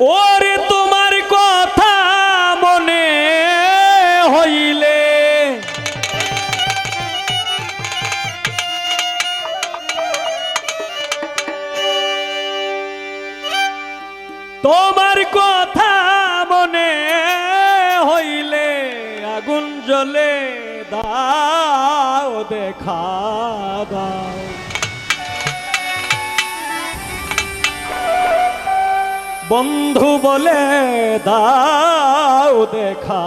ওরে তোমার কথা মনে হইলে। তোমার কথা মনে হইলে আগুন জ্বলে দাও দেখা দাও। বন্ধু বলে দাও দেখা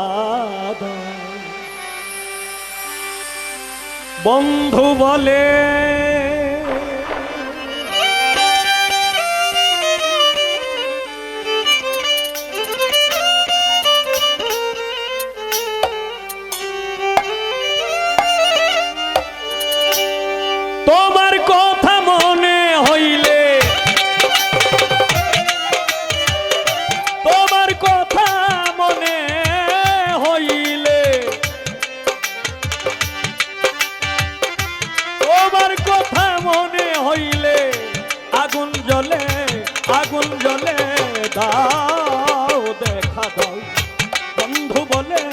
বন্ধু বলে দাও দেখা দাও বন্ধু বলে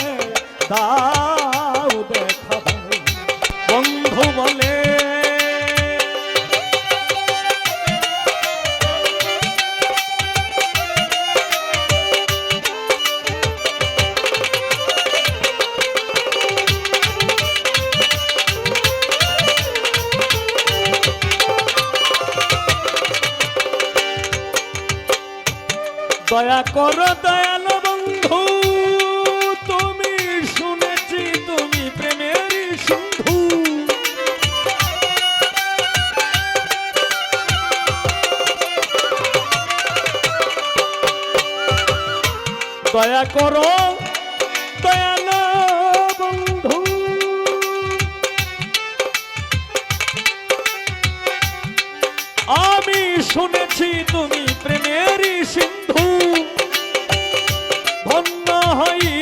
দাও দয়া করো দয়ালো বন্ধু। তুমি শুনেছি তুমি প্রেমের সিন্ধু। দয়া করো দয়ালো বন্ধু। আমি শুনেছি তুমি প্রেমেরই সিন্ধু। হই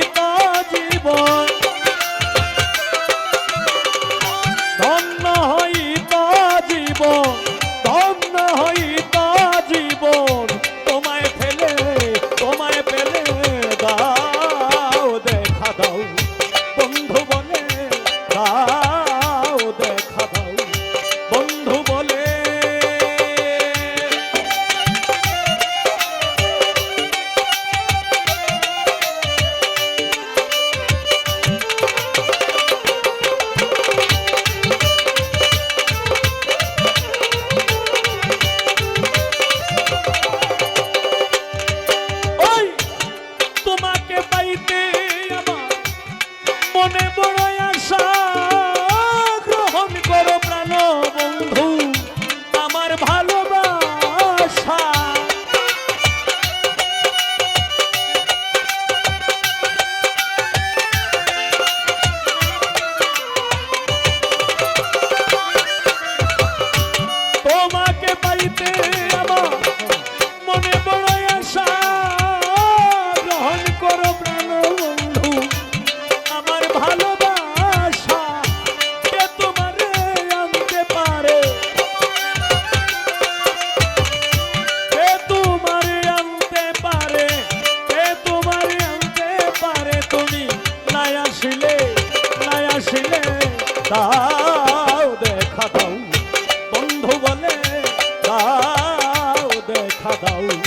দেখা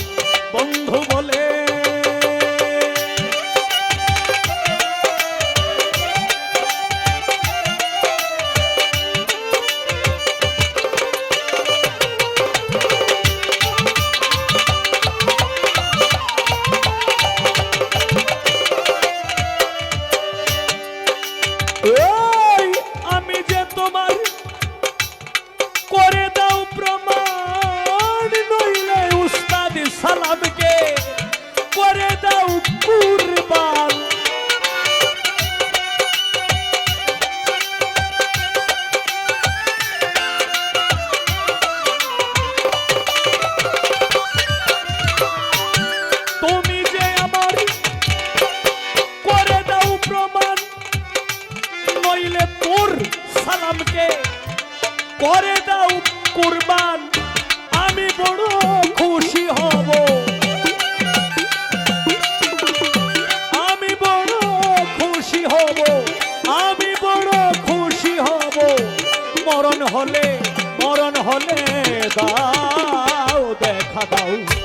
সালামকে করে দাও কুরবান। করে দাও কুরবান। আমি বড় খুশি হব। মরণ হলে মরণ হলে দাও দেখা দাও।